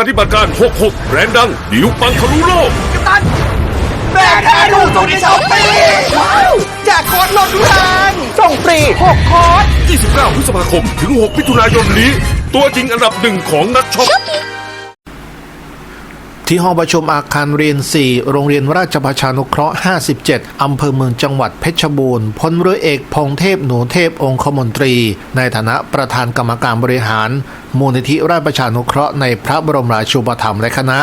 ปฏิบัติการ 66 แรงดังดิวปังทะลุโลก กัปตันแบกแค่ดูสูในช้อปปี้แจกโค้ดลดแรงส่งฟรี6โค้ด29 พฤษภาคม ถึง 6 มิถุนายนนี้ ตัวจริงอันดับหนึ่งของนักช็อป ที่ห้องประชุมอาคารเรียน 4 โรงเรียนราชประชานุเคราะห์ 57 อำเภอเมืองจังหวัดเพชรบูรณ์พลเรือเอกพงเทพหนูเทพองคมนตรี ในฐานะประธานกรรมการบริหาร มูลนิธิราชประชานุเคราะห์ในพระบรมราชูปถัมภ์และคณะ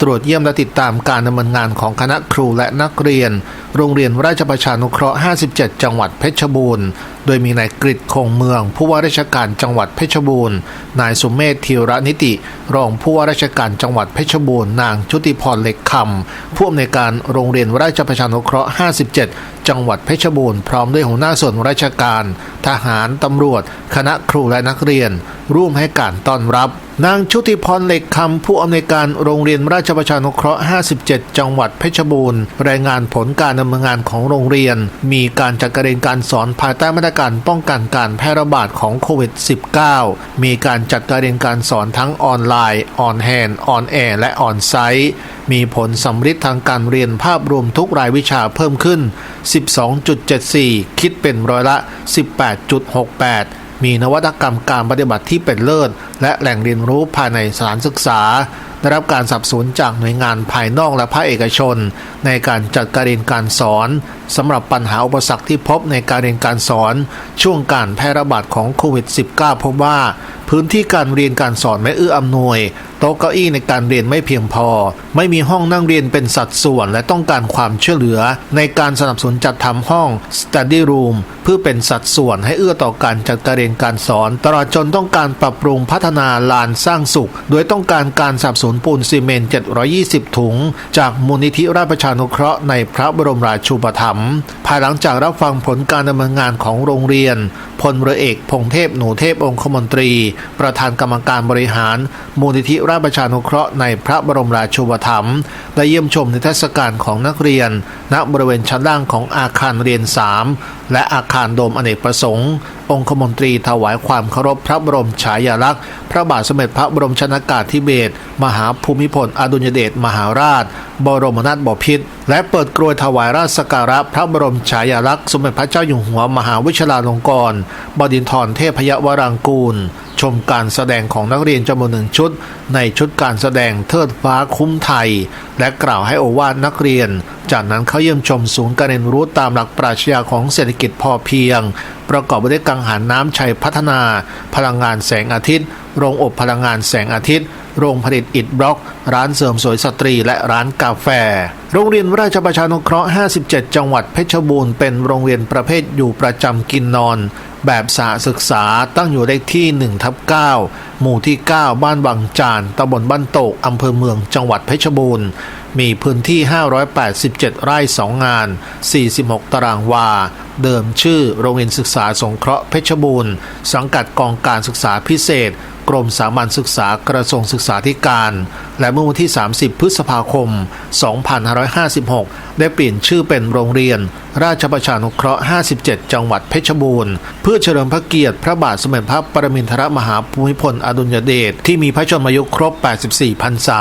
ตรวจเยี่ยมและติดตามการดำเนินงานของคณะครูและนักเรียน โรงเรียนราชประชานุเคราะห์ 57 จังหวัดเพชรบูรณ์ โดยมีนายกฤษคงเมือง ผู้ว่าราชการจังหวัดเพชรบูรณ์ นายสุเมธธีระนิติ รองผู้ว่าราชการจังหวัดเพชรบูรณ์ นางชุติพรเล็กคำผู้อำนวยการโรงเรียนราชประชานุเคราะห์ 57 จังหวัดเพชรบูรณ์พร้อมด้วยหัวหน้าส่วนราชการ ทหารตำรวจ คณะครูและนักเรียน ร่วมให้การต้อนรับ นางชุติพรเหล็กคำผู้อำนวยการโรงเรียนราชประชานุเคราะห์ 57 จังหวัดเพชรบูรณ์รายงานผลการดำเนินงานของโรงเรียน มีการจัดการเรียนการสอนภายใต้มาตรการป้องกันการแพร่ระบาดของโควิด -19 มีการจัดการเรียนการสอนทั้งออนไลน์ ออนแฮนด์ออนแอร์และออนไซต์มีผลสำฤทธิ์ทางการเรียนภาพรวมทุกรายวิชาเพิ่มขึ้น 12.74 คิดเป็นร้อยละ 18.68 มีนวัตกรรมการปฏิบัติที่เป็นเลิศและแหล่งเรียนรู้ภายในสถานศึกษา ได้รับการสนับสนุนจากหน่วยงานภายนอกและภาคเอกชน ในการจัดการเรียนการสอนสำหรับปัญหาอุปสรรคที่พบในการเรียนการสอน ช่วงการแพร่ระบาดของโควิด -19 พบว่า พื้นที่การเรียนการสอนไม่เอื้ออำนวย โต๊ะเก้าอี้ในการเรียนไม่เพียงพอ ไม่มีห้องนั่งเรียนเป็นสัดส่วนและต้องการความช่วยเหลือ ในการสนับสนุนจัดทำห้อง study room เพื่อเป็นสัดส่วนให้เอื้อต่อการจัดการเรียนการสอน ตลอดจนต้องการปรับปรุงพัฒนาลานสร้างสุข โดยต้องการการสนับสนุนปูนซีเมนต์ 720 ถุง จากมูลนิธิราชประชานุเคราะห์ในพระบรมราชูปถัมภ์ภายหลังจากรับฟังผลการดำเนินงานของโรงเรียน พลเรือเอกพงเทพหนูเทพองคมนตรี ประธานกรรมการบริหาร มูลนิธิราชประชานุเคราะห์ในพระบรมราชูปถัมภ์ได้เยี่ยมชมนิทรรศการของนักเรียน ณบริเวณชั้นล่างของอาคารเรียน 3 และอาคารโดมอเนกประสงค์ องคมนตรีถวายความเคารพพระบรมฉายาลักษณ์ พระบาทสมเด็จพระบรมชนากาธิเบศรมหาภูมิพลอดุญเดชมหาราช บรมนาถบพิตร และเปิดกรวยถวายราชสการะพระบรมฉายาลักษณ์สมเด็จพระเจ้าอยู่หัวมหาวิชาลงกรณบดินทรเทพยวรางกูล ชมการแสดงของนักเรียนจำนวนหนึ่งชุด ในชุดการแสดงเทิดฟ้าคุ้มไทย และกล่าวให้โอวาทนักเรียน จากนั้นเขาเยี่ยมชมศูนย์การเรียนรู้ตามหลักปรัชญาของเศรษฐกิจพอเพียง ประกอบไปด้วยกังหันน้ำชัยพัฒนา พลังงานแสงอาทิตย์ โรงอบพลังงานแสงอาทิตย์ โรงผลิตอิฐบล็อก ร้านเสริมสวยสตรีและร้านกาแฟ โรงเรียนราชประชานุเคราะห์ 57 จังหวัดเพชรบูรณ์เป็นโรงเรียนประเภทอยู่ประจำกินนอน แบบสาศึกษาตั้งอยู่เลขที่1ทับ9หมู่ที่ 9 บ้านวังจานตำบลบ้านโตกอำเภอเมืองจังหวัดเพชรบูรณ์มีพื้นที่ 587 ไร่ 2 งาน 46 ตารางวา เดิมชื่อโรงเรียนศึกษาสงเคราะห์เพชรบูรณ์ สังกัดกองการศึกษาพิเศษ กรมสามัญศึกษากระทรวงศึกษาธิการ และเมื่อวันที่ 30 พฤษภาคม 2556 ได้เปลี่ยนชื่อเป็นโรงเรียน ราชประชานุเคราะห์ 57 จังหวัดเพชรบูรณ์ เพื่อเฉลิมพระเกียรติพระบาทสมเด็จพระปรมินทรมหาภูมิพลอดุลยเดชที่มีพระชนมายุครบ 84 พรรษา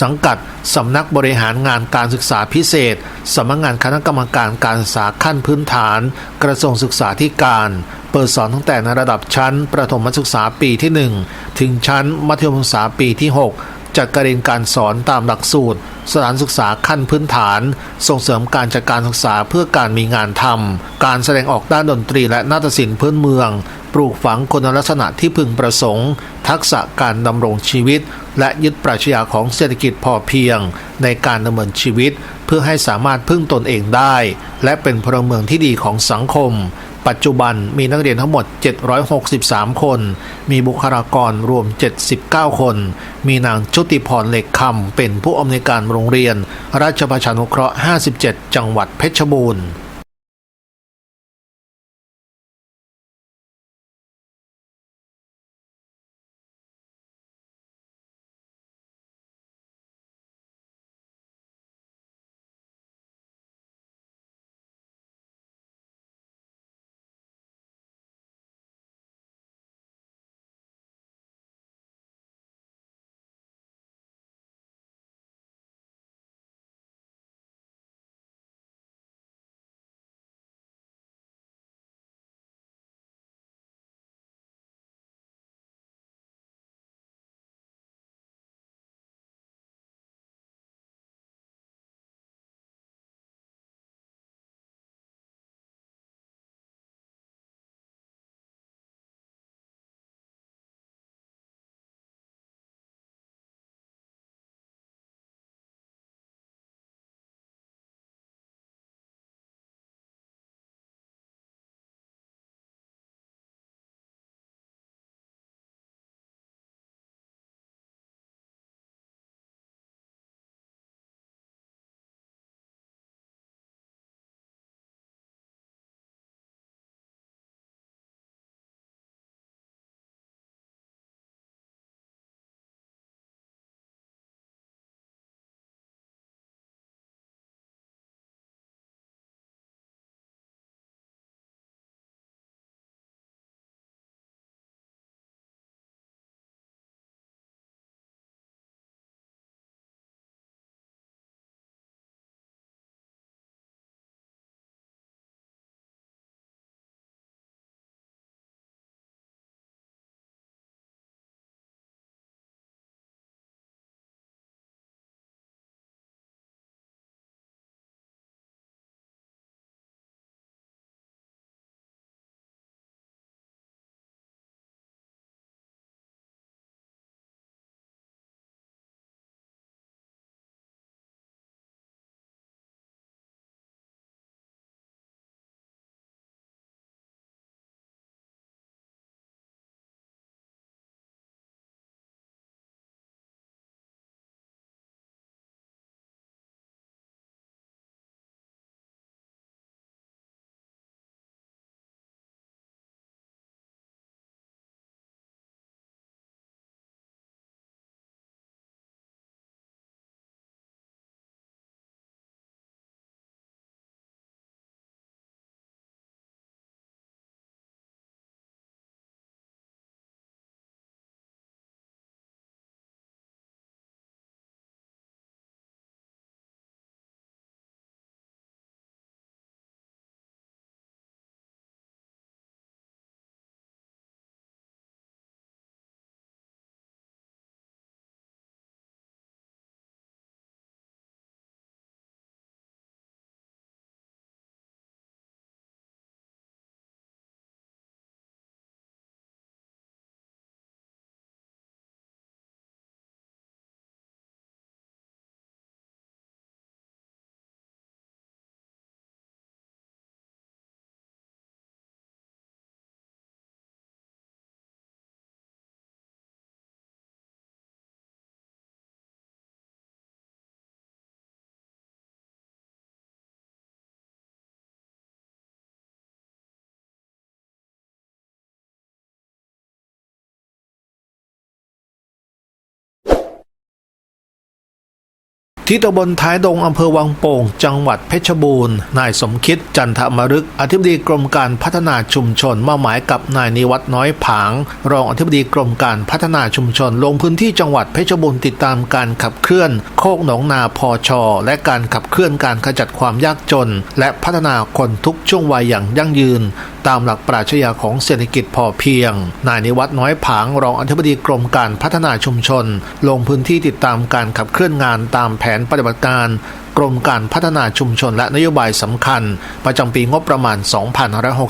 สังกัดสำนักบริหารงานการศึกษาพิเศษสำนักงานคณะกรรมการการศึกษาขั้นพื้นฐาน กระทรวงศึกษาธิการ เปิดสอนตั้งแต่ในระดับชั้น ประถมศึกษาปีที่ 1 ถึงชั้นมัธยมศึกษาปีที่ 6 จัดการเรียนการสอนตามหลักสูตร สถานศึกษาขั้นพื้นฐาน ส่งเสริมการจัดการศึกษาเพื่อการมีงานทำการแสดงออกด้านดนตรีและนาฏศิลป์พื้นเมือง ปลูกฝังคุณลักษณะที่พึงประสงค์ ทักษะการดำรงชีวิต และยึดปรัชญาของเศรษฐกิจพอเพียง ในการดำเนินชีวิต เพื่อให้สามารถพึ่งตนเองได้ และเป็นพลเมืองที่ดีของสังคม ปัจจุบันมีนักเรียนทั้งหมด 763 คน มีบุคลากรรวม 79 คน มีนางชุติพรเหล็กคำเป็นผู้อำนวยการโรงเรียน ราชประชานุเคราะห์ 57 จังหวัดเพชรบูรณ์ ที่ตำบลท้ายดงอำเภอวังโป่ง จังหวัดเพชรบูรณ์ นายสมคิดจันทมรึก อธิบดีกรมการพัฒนาชุมชนมอบหมายกับนายนิวัฒน์น้อยผาง รองอธิบดีกรมการพัฒนาชุมชน ลงพื้นที่จังหวัดเพชรบูรณ์ติดตามการขับเคลื่อน โคกหนองนาพอชอและการขับเคลื่อนการขจัดความยากจน และพัฒนาคนทุกช่วงวัยอย่างยั่งยืน ตามหลักปรัชญาของเศรษฐกิจพอเพียง นายนิวัฒน์น้อยผางรองอธิบดีกรมการพัฒนาชุมชน ลงพื้นที่ติดตามการขับเคลื่อนงานตามแผนปฏิบัติการกรมการพัฒนาชุมชนและนโยบายสำคัญ ประจำปีงบประมาณ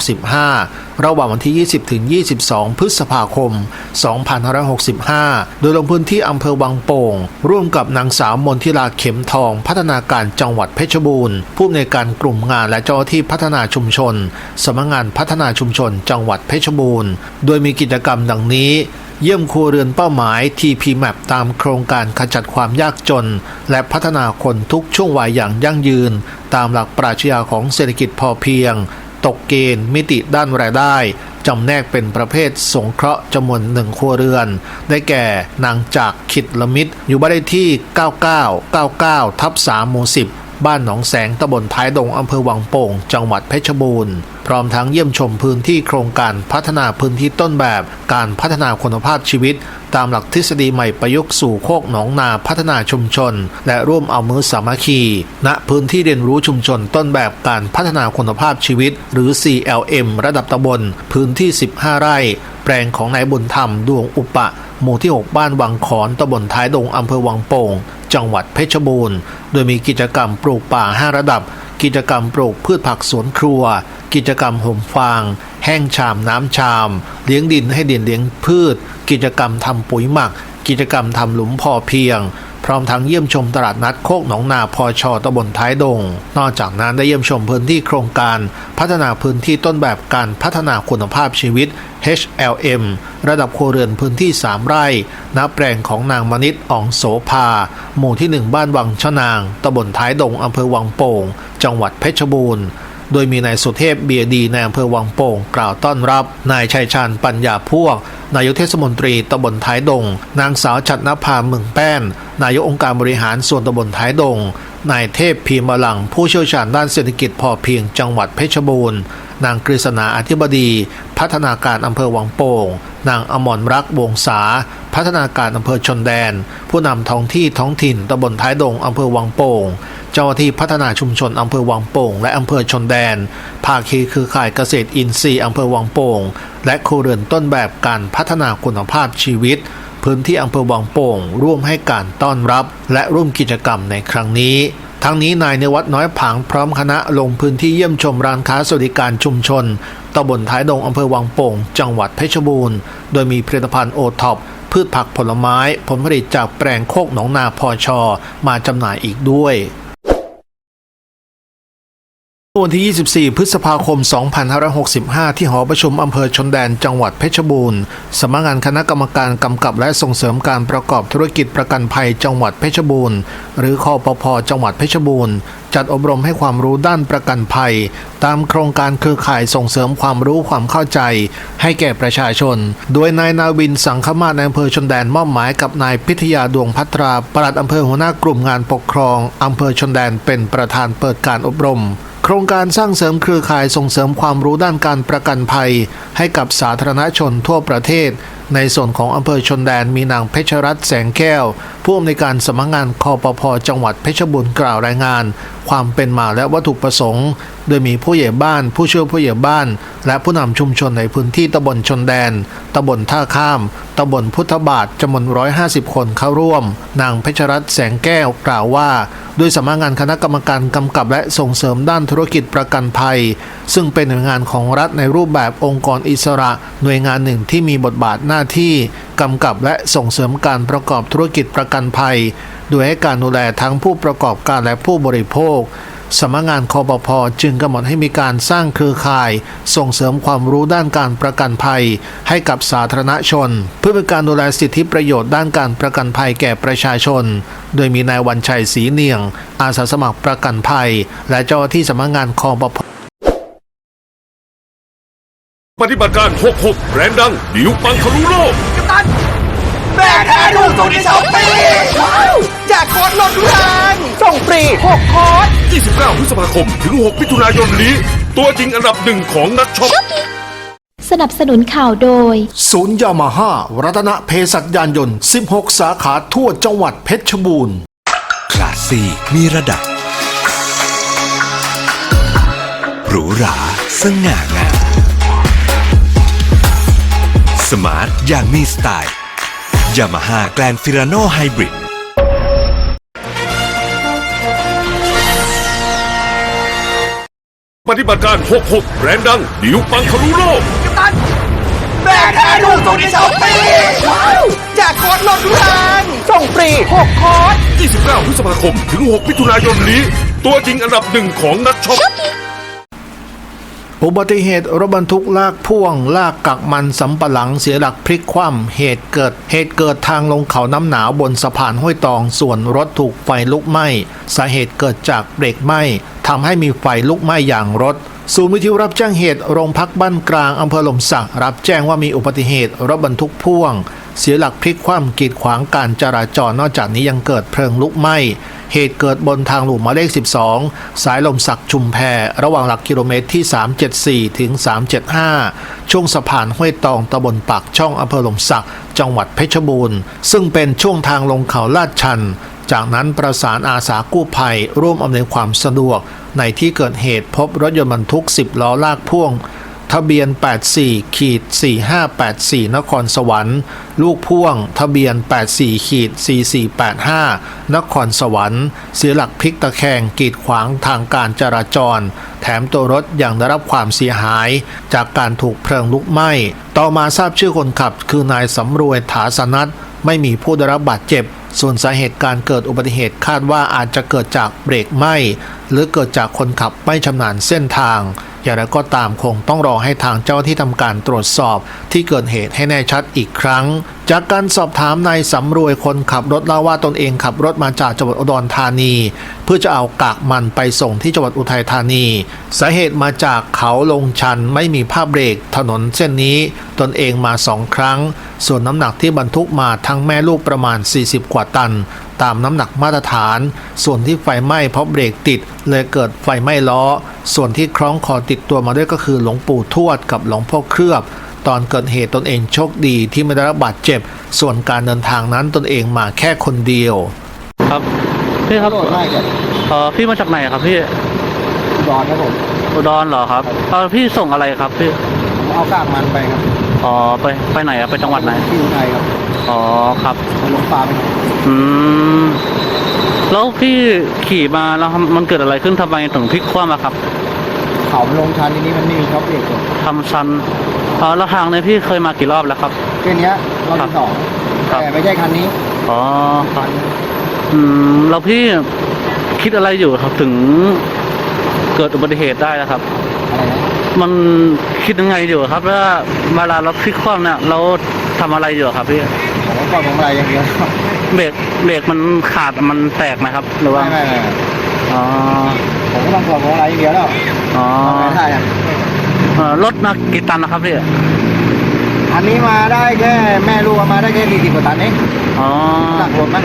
2565 ระหว่างวันที่ 20ถึง22 พฤษภาคม 2565 โดยลงพื้นที่อำเภอวังโป่ง ร่วมกับนางสาวมนทิลาเข็มทอง พัฒนาการจังหวัดเพชรบูรณ์ ผู้อำนวยการกลุ่มงานและเจ้าหน้าที่พัฒนาชุมชนสำนักงานพัฒนาชุมชนจังหวัดเพชรบูรณ์ โดยมีกิจกรรมดังนี้ เยี่ยมครัวเรือนเป้าหมาย TP Map ตามโครงการขจัดความยากจน และพัฒนาคนทุกช่วงวัยอย่างยั่งยืน ตามหลักปรัชญาของเศรษฐกิจพอเพียง ตกเกณฑ์มิติด้านรายได้จำแนกเป็นประเภทสงเคราะห์จำนวนหนึ่งครัวเรือน ได้แก่นางจากขิดละมิดอยู่บ้านเลขที่ 9999 ทับ3หมู่10 บ้านหนองแสงตำบลท้ายดงอำเภอวังโป่ง จังหวัดเพชรบูรณ์ พร้อมทั้งเยี่ยมชมพื้นที่โครงการพัฒนาพื้นที่ต้นแบบ การพัฒนาคุณภาพชีวิต ตามหลักทฤษฎีใหม่ประยุกต์สู่โคกหนองนาพัฒนาชุมชน และร่วมเอามือสามัคคี ณพื้นที่เรียนรู้ชุมชนต้นแบบการพัฒนาคุณภาพชีวิต หรือ CLM ระดับตำบลพื้นที่ 15 ไร่ แปลงของนายบุญธรรมดวงอุปะ หมู่ที่ 6 บ้านวังขอนตำบลท้ายดงอำเภอวังโป่ง จังหวัดเพชรบูรณ์ โดยมีกิจกรรมปลูกป่า 5 ระดับ กิจกรรมปลูกพืชผักสวนครัว กิจกรรมห่มฟาง แห้งชามน้ำชาม เลี้ยงดินให้ดินเลี้ยงพืช กิจกรรมทำปุ๋ยหมัก กิจกรรมทำหลุมพอเพียง พร้อมทั้งเยี่ยมชมตลาดนัดโคกหนองนาพอชอตำบลท้ายดง นอกจากนั้นได้เยี่ยมชมพื้นที่โครงการ พัฒนาพื้นที่ต้นแบบการพัฒนาคุณภาพชีวิต HLM ระดับครัวเรือนพื้นที่ 3 ไร่ณแปลงของนางมณิตอ่องโสภา หมู่ที่ 1 บ้านวังชะนางตำบลท้ายดงอำเภอวังโป่ง จังหวัดเพชรบูรณ์ โดยมีนายสุเทพเบียดีในอำเภอวังโป่งกล่าวต้อนรับ นายชัยชาญปัญญาพวก นายกเทศมนตรีตำบลท้ายดง นางสาวชัดนภาเมืองแป้น นายกองค์การบริหารส่วนตำบลท้ายดง นายเทพพีมลัง ผู้เชี่ยวชาญด้านเศรษฐกิจพอเพียงจังหวัดเพชรบูรณ์ นางกฤษณาอธิบดี พัฒนาการอำเภอวังโป่ง นางอมรรักษ์วงศา พัฒนาการอำเภอชนแดน ผู้นำท้องที่ท้องถิ่นตำบลท้ายดงอำเภอวังโป่งเจ้าหน้าที่พัฒนาชุมชนอำเภอวังโป่งและอำเภอชนแดน ภาคีคือข่ายเกษตรอินทรีย์อำเภอวังโป่งและครัวเรือนต้นแบบการพัฒนาคุณภาพชีวิต พื้นที่อำเภอวังโป่ง ร่วมให้การต้อนรับ และร่วมกิจกรรมในครั้งนี้ทั้งนี้นายในวัดน้อยผางพร้อมคณะลงพื้นที่เยี่ยมชมร้านค้าสวัสดิการชุมชนตำบลท้ายดงอำเภอวังโป่ง จังหวัดเพชรบูรณ์ โดยมีผลิตภัณฑ์โอท็อป พืชผักผลไม้ ผลผลิตจากแปลงโคกหนองนาพอชอมาจำหน่ายอีกด้วย วันที่ 24 พฤษภาคม 2565 ที่หอประชุมอำเภอชนแดน จังหวัดเพชรบูรณ์ สำนักงานคณะกรรมการกำกับและส่งเสริมการประกอบธุรกิจประกันภัยจังหวัดเพชรบูรณ์ หรือคอปพจังหวัดเพชรบูรณ์ จัดอบรมให้ความรู้ด้านประกันภัย ตามโครงการเครือข่ายส่งเสริมความรู้ความเข้าใจ ให้แก่ประชาชน โดยนายนาวินสังคมาศในอำเภอชนแดนมอบหมายกับนายพิทยาดวงพัตราปลัดอำเภอหัวหน้ากลุ่มงานปกครองอำเภอชนแดนเป็นประธานเปิดการอบรม โครงการสร้างเสริมเครือข่ายส่งเสริมความรู้ด้านการประกันภัย ให้กับสาธารณชนทั่วประเทศ ในส่วนของอำเภอชนแดนมีนางเพชรรัตน์แสงแก้ว ผู้อำนวยการสำนักงานคอปพจังหวัดเพชรบูรณ์กล่าวรายงาน ความเป็นมาและวัตถุประสงค์ โดยมีผู้ใหญ่บ้าน ผู้ช่วยผู้ใหญ่บ้าน และผู้นำชุมชนในพื้นที่ตำบลชนแดนตำบลท่าข้ามตำบลพุทธบาทจำนวน150 คนเข้าร่วม นางเพชรรัตน์แสงแก้วกล่าวว่าโดยสำนักงานคณะกรรมการกำกับและส่งเสริมด้านธุรกิจประกันภัย ซึ่งเป็นหน่วยงานของรัฐในรูปแบบองค์กรอิสระ หน่วยงานหนึ่งที่มีบทบาทหน้าที่กำกับและส่งเสริมการประกอบธุรกิจประกันภัย โดยให้การดูแลทั้งผู้ประกอบการและผู้บริโภคสำนักงานคอปพจึงกำหนดให้มีการสร้างเครือข่าย ส่งเสริมความรู้ด้านการประกันภัย ให้กับสาธารณชน เพื่อเป็นการดูแลสิทธิประโยชน์ด้านการประกันภัยแก่ประชาชน โดยมีนายวันชัยศรีเนียง อาสาสมัครประกันภัย และเจ้าหน้าที่สำนักงานคอปพ ปฏิบัติการ 66แบรนด์ดัง ดิวปังทะลุโลก กัปตันแบรนด์แท้ถูกสุดในช้อปปี้ว้าวแจกโค้ดลดทุกทางส่งฟรี6โค้ด29 พฤษภาคม ถึง 6 มิถุนายนนี้ ตัวจริงอันดับหนึ่งของนักช็อป สนับสนุนข่าวโดย ศูนย์ยามาฮ่ารัตนเพศัตยานยนต์ 16 สาขาทั่วจังหวัดเพชรบูรณ์ คลาสซี่มีระดับ หรูหราสง่างาม สมาร์ทอย่างมีสไตล์ยามาฮ่าแกลนฟิราโนไฮบริดปฏิบัติการ 66แบรนด์ดัง ดิวปังทะลุโลกตันแบรนด์แท้ถูกสุดในช้อปปี้ว้าวแจกโค้ดลดทุกทางส่งฟรี6โค้ด29พฤษภาคม ถึง 6 มิถุนายนนี้ ตัวจริงอันดับหนึ่งของนักช็อป อุบัติเหตุรถบรรทุกลากพ่วง ลากกักมันสำปะหลังเสียหลักพลิกคว่ำเหตุเกิด เหตุเกิดทางลงเขาน้ำหนาวบนสะพานห้วยตอง ส่วนรถถูกไฟลุกไหม้สาเหตุเกิดจากเบรกไหม้ทำให้มีไฟลุกไหม้อย่างรถศูนย์วิทยุรับแจ้งเหตุโรงพักบ้านกลางอำเภอหลมสักรับแจ้งว่ามีอุบัติเหตุรถบรรทุกพ่วง เสียหลักพลิกคว่ำกีดขวางการจราจรนอกจากนี้ยังเกิดเพลิงลุกไหม้เหตุเกิดบนทางหลวงหมายเลข 12 สายลมสักชุมแพระหว่างหลักกิโลเมตรที่ 374 ถึง 375 ช่วงสะพานห้วยตองตำบลปากช่องอำเภอลมสัก จังหวัดเพชรบูรณ์ ซึ่งเป็นช่วงทางลงเขาลาดชัน จากนั้นประสานอาสากู้ภัย ร่วมอำนวยความสะดวก ในที่เกิดเหตุพบรถยนต์บรรทุก 10 ล้อลากพ่วง ทะเบียน 84ขีด4584 นครสวรรค์ ลูกพ่วง ทะเบียน 84ขีด4485 นครสวรรค์ เสียหลักพลิกตะแคงกีดขวางทางการจราจร แถมตัวรถยังได้รับความเสียหาย จากการถูกเพลิงลุกไหม้ ต่อมาทราบชื่อคนขับ คือนายสำรวยถาสนัทไม่มีผู้ได้รับบาดเจ็บ ส่วนสาเหตุการเกิดอุบัติเหตุคาดว่าอาจจะเกิดจากเบรกไหม้หรือเกิดจากคนขับไม่ชำนาญเส้นทาง อย่างไรก็ตามคงต้องรอให้ทางเจ้าที่ทำการตรวจสอบที่เกิดเหตุให้แน่ชัดอีกครั้ง จากการสอบถามนายสำรวยคนขับรถเล่าว่าตนเองขับรถมาจากจังหวัดอุดรธานี เพื่อจะเอากากมันไปส่งที่จังหวัดอุทัยธานี สาเหตุมาจากเขาลงชันไม่มีผ้าเบรกถนนเส้นนี้ ตนเองมาสองครั้ง ส่วนน้ำหนักที่บรรทุกมาทั้งแม่ลูกประมาณ 40 กว่าตัน ตามน้ำหนักมาตรฐาน ส่วนที่ไฟไหม้เพราะเบรกติด เลยเกิดไฟไหม้ล้อ ส่วนที่คล้องคอติดตัวมาด้วยก็คือหลวงปู่ทวดกับหลวงพ่อเคลือบ ตอนเกิดเหตุตนเองโชคดีที่ไม่ได้รับบาดเจ็บ ส่วนการเดินทางนั้นตนเองมาแค่คนเดียว ครับ พี่ครับโหลดได้ครับเออพี่มาจากไหนครับพี่ร้อนครับผมอุดรเหรอครับเออพี่ส่งอะไรครับพี่ผมเอากากมันไปครับอ๋อไปไปไหนอะไปจังหวัดไหนที่อุทัยครับอ๋อครับไปลงปลาไปครับ อืม แล้วพี่ขี่มาแล้วมันเกิดอะไรขึ้นทำไมถึงพลิกคว่ำอะครับเขามันลงชันทีนี้มันไม่มีท็อปเบรกเลยทำชันอ๋อแล้วทางเนี้พี่เคยมากี่รอบแล้วครับ แค่เนี้ยรอบที่สองครับ แต่ไม่ใช่คันนี้อ๋อครับ อืม แล้วพี่คิดอะไรอยู่ครับถึงเกิดอุบัติเหตุได้นะครับ อะไรนะมันคิดยังไงอยู่ครับว่าเวลาเราพลิกคว่ำเนี่ยเราทำอะไรอยู่ครับพี่ผม ก็ปล่อยผมอะไรอย่างเดียวครับเบรกเบรกมันขาดมันแตกไหมครับ หรือว่าไม่ไม่ไม่อ๋อผมก็ต้องปล่อยผมอะไรอย่างเดียวแล้วอ๋อทำไงได้อะเอ่อรถมากี่ตันนะครับพี่ อันนี้มาได้แค่แม่ลูกเอามาได้แค่สี่สิบกว่าตันเองอ๋อหนักรวมไหม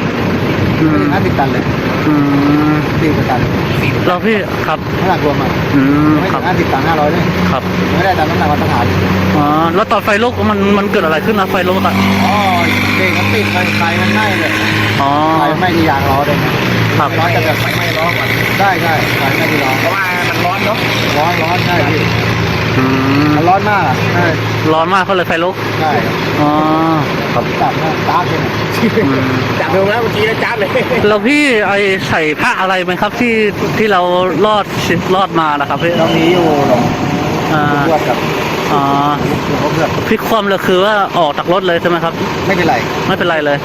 อืไม่มถึงห้าสิบตันเลยอืมสี่กว่าตันแล้วพี่ครับถ้าหนักรวมอะอืมไม่คถึรับงห้าสิบตันห้าร้อยเลยครับไม่ได้ตามน้ำหนักมาตรฐานอ๋อแล้วตอนไฟลุกมันมันเกิดอะไรขึ้นนะไฟลุกอะอ๋อเบรกมันติดไฟไฟมันไหม้เลยอ๋อไฟไหม้ที่ยางล้อเลยนะครับร้อนจะแบบไฟไหม้ล้อก่อนได้ใช่ไฟไหม้ที่ล้อเพราะว่ามันร้อนเนาะร้อนร้อนใช่พี่ อืมมันร้อนมากอะใช่ร้อนมากก็เลยไฟลุกใช่อ๋อครับจับนะจ้าบเลยนะอืมจับลงแล้วเมื่อกี้แล้วจ้าบเลยแล้วพี่ไอใส่ผ้าอะไรไหมครับที่ที่เรารอดรอดมานะครับพี่เรามีอยู่หลงอ่าเพื่อนกับอ๋อหลวงพ่อเพื่อนพลิกคว่ำเลยคือว่าออกจากรถเลยใช่ไหมครับ ไม่เป็นไรไม่เป็นไรเลย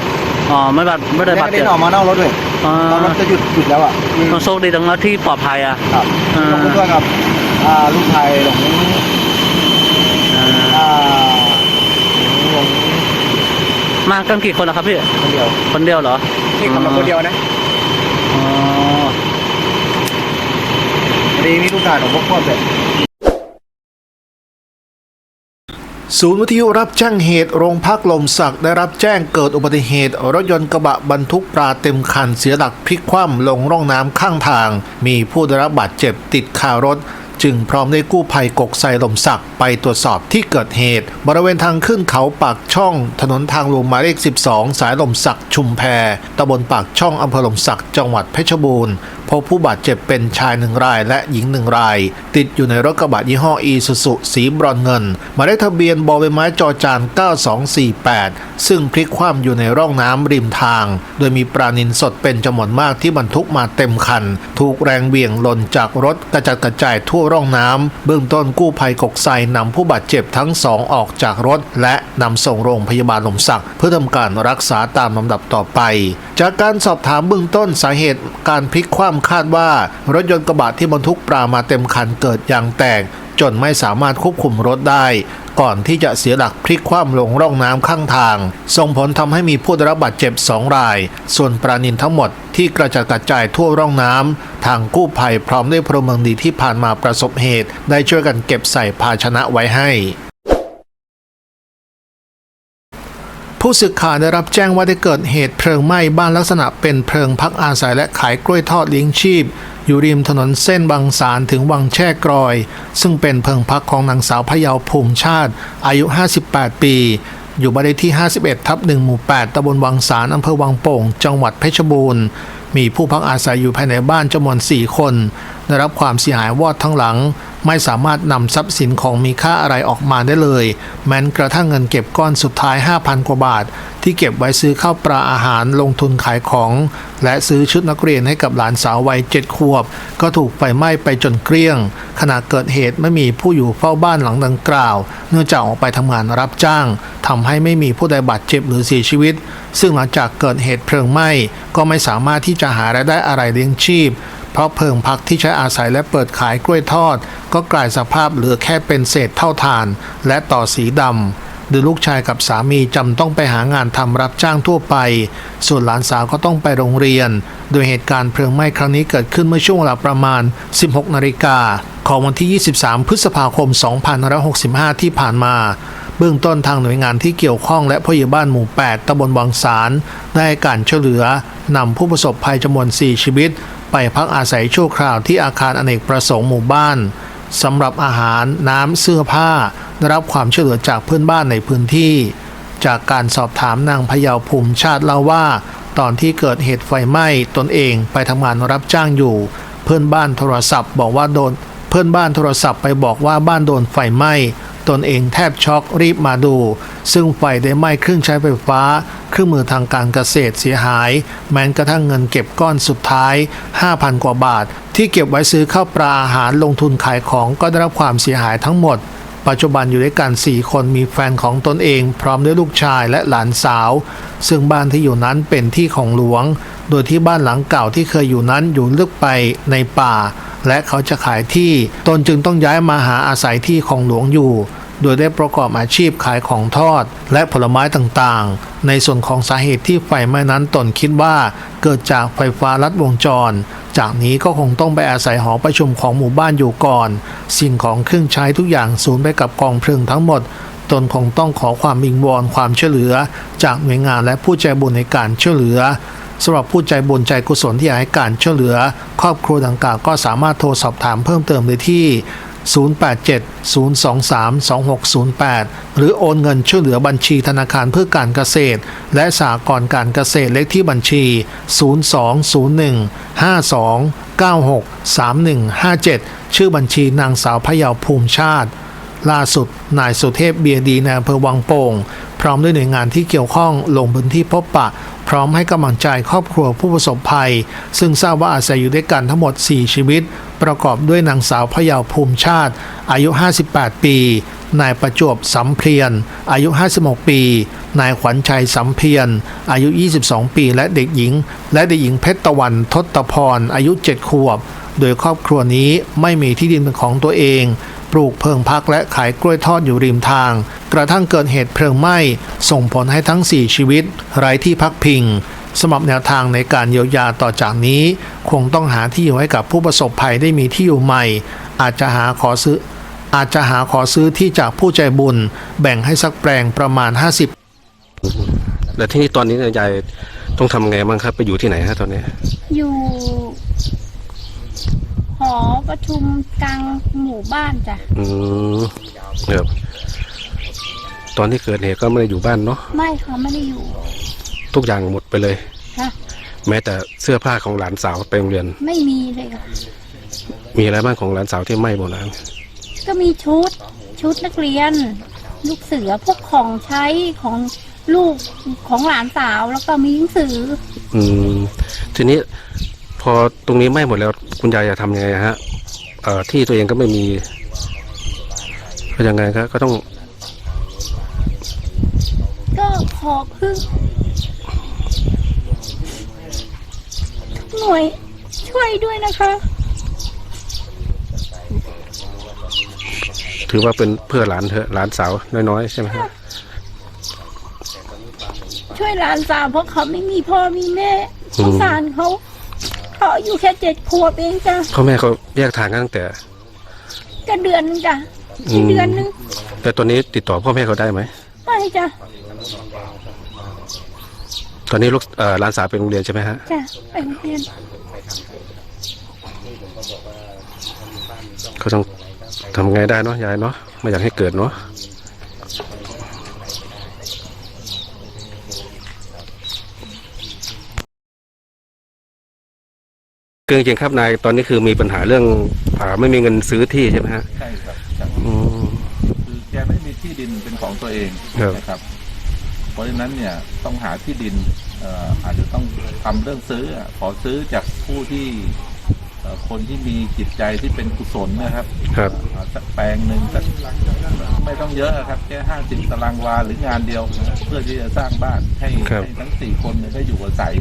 อ๋อไม่บาดไม่ได้ไม่บาดได้เจ็บออกมานอกรถเลยอ๋อตอนรถจะหยุดหยุดแล้วอะมันโชคดีตรงนั้นที่ปลอดภัยอะครับอ่าหลวงพ่อเพื่อนกับอ่า ลูกชายหลงอ่าอ่าหลงมากันกี่คนนะครับพี่ คนเดียว คนเดียวเหรอนี่ขับมาคนเดียวนะอ๋อพอดีมีลูกชายหลวงพ่อเพื่อนเลยศูนย์วิทยุรับแจ้งเหตุโรงพักลมศักได้รับแจ้งเกิดอุบัติเหตุ รถยนต์กระบะบรรทุกปลาเต็มคันเสียหลักพลิกคว่ำลงร่องน้ำข้างทาง มีผู้ได้รับบาดเจ็บติดคารถ จึงพร้อมด้วยกู้ภัยกกไซลมศักดิ์ไปตรวจสอบที่เกิดเหตุ บริเวณทางขึ้นเขาปากช่อง ถนนทางหลวงหมายเลข 12 สายลมศักดิ์ชุมแพตำบลปากช่องอำเภอลมศักดิ์จังหวัดเพชรบูรณ์ พบผู้บาดเจ็บเป็นชายหนึ่งรายและหญิงหนึ่งราย ติดอยู่ในรถกระบะยี่ห้ออีซูซุสีบรอนเงินหมายเลขทะเบียนบอใบไม้จอจาน 9248 ซึ่งพลิกคว่ำอยู่ในร่องน้ำริมทาง โดยมีปลานินสดเป็นจำนวนมากที่บรรทุกมาเต็มคัน ถูกแรงเบี่ยงหล่นจากรถกระจัดกระจายทั่วร่องน้ำเบื้องต้นกู้ภัยกกไซนำผู้บาดเจ็บทั้งสองออกจากรถ และนำส่งโรงพยาบาลลมศักดิ์เพื่อทำการรักษาตามลำดับต่อไป จากการสอบถามเบื้องต้นสาเหตุการพลิกคว่ำคาดว่ารถยนต์กระบะที่บรรทุกปลามาเต็มคันเกิดยางแตกจนไม่สามารถควบคุมรถได้ ก่อนที่จะเสียหลักพลิกคว่ำลงร่องน้ำข้างทาง ส่งผลทำให้มีผู้ได้รับบาดเจ็บ2ราย ส่วนปลานินทั้งหมดที่กระจัดกระจายทั่วร่องน้ำทางกู้ภัยพร้อมด้วยพลเมืองดีที่ผ่านมาประสบเหตุ ได้ช่วยกันเก็บใส่ภาชนะไว้ให้ ผู้สื่อข่าวได้รับแจ้งว่าได้เกิดเหตุเพลิงไหม้บ้านลักษณะเป็นเพลิงพักอาศัยและขายกล้วยทอดเลี้ยงชีพ อยู่ริมถนนเส้นบางสารถึงวังแช่กรอย ซึ่งเป็นเพลิงพักของนางสาวพยาภูมิชาติ อายุ 58 ปี อยู่บ้านเลขที่ 51 ทับ1หมู่ 8ตำบลวังสารอำเภอวังโป่ง จังหวัดเพชรบูรณ์ มีผู้พักอาศัยอยู่ภายในบ้านจำนวน 4 คน ได้รับความเสียหายวอดทั้งหลัง ไม่สามารถนำทรัพย์สินของมีค่าอะไรออกมาได้เลย แม้นกระทั่งเงินเก็บก้อนสุดท้าย 5,000 กว่าบาท ที่เก็บไว้ซื้อข้าวปลาอาหารลงทุนขายของ และซื้อชุดนักเรียนให้กับหลานสาววัยเจ็ดขวบ ก็ถูกไฟไหม้ไปจนเกลี้ยง ขณะเกิดเหตุไม่มีผู้อยู่เฝ้าบ้านหลังดังกล่าว เนื่องจากออกไปทำงานรับจ้างทำให้ไม่มีผู้ใดบาดเจ็บหรือเสียชีวิต ซึ่งหลังจากเกิดเหตุเพลิงไหม้ก็ไม่สามารถที่จะหารายได้อะไรเลี้ยงชีพเพราะเพิงพักที่ใช้อาศัยและเปิดขายกล้วยทอด ก็กลายสภาพเหลือแค่เป็นเศษเท่าฐาน และต่อสีดำ โดยลูกชายกับสามีจำต้องไปหางานทำรับจ้างทั่วไป ส่วนหลานสาวก็ต้องไปโรงเรียน โดยเหตุการณ์เพลิงไหม้ครั้งนี้เกิดขึ้นเมื่อช่วงเวลาประมาณ 16 นาฬิกาของวันที่ 23 พฤษภาคม 2565 ที่ผ่านมา เบื้องต้นทางหน่วยงานที่เกี่ยวข้องและผู้ใหญ่บ้านหมู่ 8ตำบลวังสาร ได้การช่วยเหลือนำผู้ประสบภัยจำนวน 4 ชีวิต ไปพักอาศัยชั่วคราวที่อาคารอเนกประสงค์หมู่บ้านสำหรับอาหารน้ำเสื้อผ้า ได้รับความช่วยเหลือจากเพื่อนบ้านในพื้นที่ จากการสอบถามนางพยาภูมิชาติเล่าว่า ตอนที่เกิดเหตุไฟไหม้ตนเองไปทำงานรับจ้างอยู่ เพื่อนบ้านโทรศัพท์บอกว่าโดน เพื่อนบ้านโทรศัพท์ไปบอกว่าบ้านโดนไฟไหม้ตนเองแทบช็อกรีบมาดู ซึ่งไฟได้ไหม้เครื่องใช้ไฟฟ้า เครื่องมือทางการเกษตรเสียหาย แม้กระทั่งเงินเก็บก้อนสุดท้าย 5,000 กว่าบาท ที่เก็บไว้ซื้อข้าวปลาอาหารลงทุนขายของก็ได้รับความเสียหายทั้งหมด ปัจจุบันอยู่ด้วยกัน 4 คนมีแฟนของตนเอง พร้อมด้วยลูกชายและหลานสาว ซึ่งบ้านที่อยู่นั้นเป็นที่ของหลวง โดยที่บ้านหลังเก่าที่เคยอยู่นั้นอยู่ลึกไปในป่า และเขาจะขายที่ตนจึงต้องย้ายมาหาอาศัยที่ของหลวงอยู่ โดยได้ประกอบอาชีพขายของทอด และผลไม้ต่างๆ ในส่วนของสาเหตุที่ไฟไหม้นั้นตนคิดว่าเกิดจากไฟฟ้าลัดวงจร จากนี้ก็คงต้องไปอาศัยหอประชุมของหมู่บ้านอยู่ก่อน สิ่งของเครื่องใช้ทุกอย่างสูญไปกับกองเพลิงทั้งหมด ตนคงต้องขอความวิงวอนความช่วยเหลือ จากหน่วยงานและผู้ใจบุญในการช่วยเหลือสำหรับผู้ใจบุญใจกุศลที่อยากให้การช่วยเหลือ ครอบครัวดังกล่าวก็สามารถโทรสอบถามเพิ่มเติมได้ที่ 087-023-2608 หรือโอนเงินช่วยเหลือบัญชีธนาคารเพื่อการเกษตร และสหกรณ์การเกษตรเลขที่บัญชี 020152963157 ชื่อบัญชีนางสาวพยาภูมิชาติ ล่าสุดนายสุเทพเบียดีในอำเภอวังโป่ง พร้อมด้วยหน่วยงานที่เกี่ยวข้องลงพื้นที่พบปะพร้อมให้กำลังใจครอบครัวผู้ประสบภัย ซึ่งทราบว่าอาศัยอยู่ด้วยกันทั้งหมด 4 ชีวิต ประกอบด้วยนางสาวพยาวภูมิชาติ อายุ 58 ปี นายประจวบสำเพียรอายุ 56 ปี นายขวัญชัยสำเพียรอายุ 22 ปี และเด็กหญิง และเด็กหญิงเพชรตะวันทศพร อายุ 7 ขวบ โดยครอบครัวนี้ไม่มีที่ดินเป็นของตัวเองปลูกเพิงพักและขายกล้วยทอดอยู่ริมทาง กระทั่งเกิดเหตุเพลิงไหม้ ส่งผลให้ทั้ง 4 ชีวิต ไร้ที่พักพิง สำหรับแนวทางในการเยียวยาต่อจากนี้ คงต้องหาที่อยู่ให้กับผู้ประสบภัยได้มีที่อยู่ใหม่ อาจจะหาขอซื้อ อาจจะหาขอซื้อที่จากผู้ใจบุญ แบ่งให้สักแปลงประมาณ 50แล้วที่นี่ตอนนี้เนี่ยยายต้องทำไงบ้างครับ ไปอยู่ที่ไหนฮะตอนนี้ อยู่หอประชุมกลางหมู่บ้านจ้ะอืมครับตอนที่เกิดเหตุก็ไม่ได้อยู่บ้านเนาะไม่เขาไม่ได้อยู่ ทุกอย่างหมดไปเลย ค่ะ แม้แต่เสื้อผ้าของหลานสาวไปโรงเรียน ไม่มีเลยค่ะ มีอะไรบ้างของหลานสาวที่ไหม้หมดแล้วก็มีชุด ชุดนักเรียน ลูกเสือพวกของใช้ของลูกของหลานสาวแล้วก็มีหนังสือ อืม ทีนี้พอตรงนี้ไหม้หมดแล้ว คุณยายจะทำยังไงฮะเอ่อที่ตัวเองก็ไม่มีก็ยังไงครับก็ต้องก็ขอคือ หน่วย ช่วยด้วยนะคะ ถือว่าเป็นเพื่อหลานเถอะหลานสาวน้อยๆใช่ไหมครับช่วยหลานสาวเพราะเขาไม่มีพ่อมีแม่สงสารเขาเขาอายู่แค่เจ็ดขวบเองจ้ะพ่อแม่เขาแยกทางกันตั้งแต่ ก็เดือนนึงจ้ะอืที่มเดือนนึงแต่ตอนนี้ติดต่อพ่อแม่เขาได้ไหมไม่จ้ะ ตอนนี้ลูกเอ่อหลานสาวไปโรงเรียนใช่ไหมฮะจ้ะไปโรงเรียนเขาต้องทำไงได้เนาะยายเนาะไม่อยากให้เกิดเนาะเกินจริงๆครับนายตอนนี้คือมีปัญหาเรื่องอ่าไม่มีเงินซื้อที่ใช่ไหมฮะใช่ครับครับอืม คือแกไม่มีที่ดินเป็นของตัวเองครับ นะครับ เพราะฉะนั้นเนี่ยต้องหาที่ดินเอ่ออาจจะต้องทำเรื่องซื้ออะขอซื้อจากผู้ที่เอ่อคนที่มีจิตใจที่เป็นกุศลนะครับ ครับเอาสักแปลงหนึ่งสักไม่ต้องเยอะครับ แค่ห้าสิบตารางวาหรืองานเดียว เพื่อที่จะสร้างบ้านให้ครับให้ทั้งสี่คนเนี่ยได้อยู่อาศัย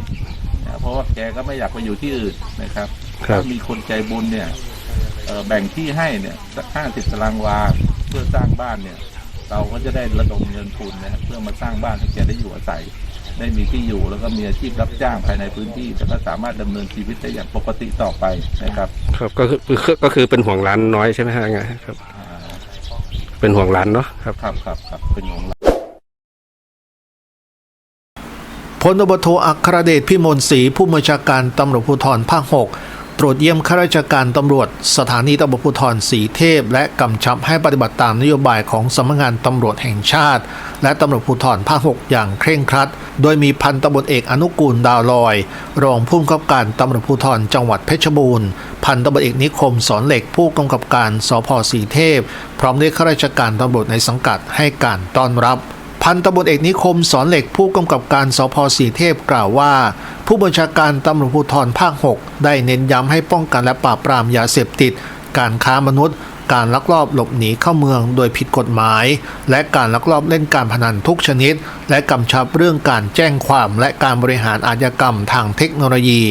นะเพราะว่าแกก็ไม่อยากไปอยู่ที่อื่นนะครับครับถ้ามีคนใจบุญเนี่ยเอ่อแบ่งที่ให้เนี่ยสักห้าสิบตารางวาเพื่อสร้างบ้านเนี่ย เราก็จะได้ระดมเงินทุนนะครับเพื่อมาสร้างบ้านให้แกได้อยู่อาศัย ได้มีที่อยู่แล้วก็มีอาชีพรับจ้างภายในพื้นที่แล้วก็สามารถดำเนินชีวิตได้อย่างปกติต่อไปนะครับ ครับก็คือคือก็คือเป็นห่วงหลานน้อยใช่ไหมฮะไงครับ เป็นห่วงหลานเนาะครับครับครับครับเป็นของเราพลตบโทอัครเดชพิมลศรีผู้บัญชาการตำรวจภูธรภาค6 ตรวจเยี่ยมข้าราชการตำรวจ สถานีตำรวจภูธรสีเทพ และกำชับให้ปฏิบัติตามนโยบายของสำนักงานตำรวจแห่งชาติ และตำรวจภูธรภาค 6 อย่างเคร่งครัด โดยมีพันตำรวจเอกอนุกูลดาวลอย รองผู้กำกับการตำรวจภูธรจังหวัดเพชรบูรณ์ พันตำรวจเอกนิคมสอนเหล็กผู้กำกับการสพสีเทพ พร้อมด้วยข้าราชการตำรวจในสังกัดให้การต้อนรับ พันตำรวจเอกนิคมสอนเหล็กผู้กำกับการสพสีเทพกล่าวว่า ผู้บัญชาการตำรวจภูธรภาค 6 ได้เน้นย้ำให้ป้องกันและปราบปรามยาเสพติด การค้ามนุษย์ การลักลอบหลบหนีเข้าเมืองโดยผิดกฎหมาย และการลักลอบเล่นการพนันทุกชนิด และกำชับเรื่องการแจ้งความและการบริหารอาชญากรรมทางเทคโนโลยี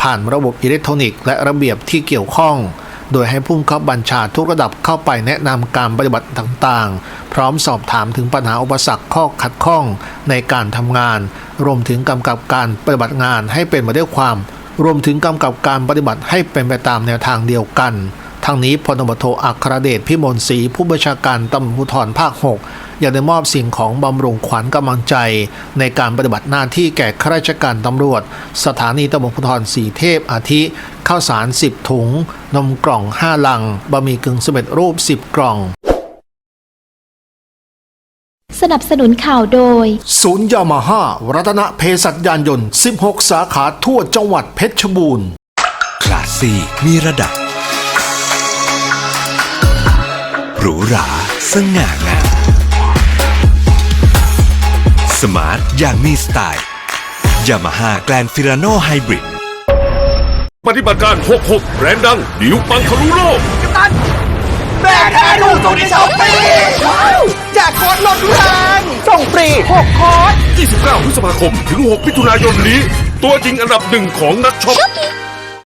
ผ่านระบบอิเล็กทรอนิกส์และระเบียบที่เกี่ยวข้อง โดยให้ผู้บังคับบัญชาทุกระดับเข้าไปแนะนำการปฏิบัติต่างๆ พร้อมสอบถามถึงปัญหาอุปสรรคข้อขัดข้องในการทำงาน รวมถึงกำกับการปฏิบัติงานให้เป็นไปด้วยความ รวมถึงกำกับการปฏิบัติให้เป็นไปตามแนวทางเดียวกันทั้งนี้พลตำรวจโทอัครเดชพิมลศรีผู้บัญชาการตำรวจภูธรภาค 6 ยังได้มอบสิ่งของบำรุงขวัญกำลังใจ ในการปฏิบัติหน้าที่แก่ข้าราชการตำรวจ สถานีตำรวจภูธรสีเทพอาทิ ข้าวสาร 10 ถุง นมกล่อง 5 ลัง บะหมี่กึ่งสำเร็จรูป 10 กล่อง สนับสนุนข่าวโดย ศูนย์ยามาฮ่ารัตนเพศัตยานยนต์ 16 สาขาทั่วจังหวัดเพชรบูรณ์ คลาสซี่มีระดับ หรูหราสง่างาม สมาร์ทอย่างมีสไตล์ยามาฮ่าแกลนฟิราโนไฮบริด ปฏิบัติการ 66แบรนด์ดัง ดิวปังทะลุโลก กัปตันแบรนด์แท้ถูกสุดในช้อปปี้ว้าวแจกโค้ดลดแรงส่งฟรี6โค้ด29พฤษภาคม ถึง 6 มิถุนายนนี้ ตัวจริงอันดับหนึ่งของนักช็อป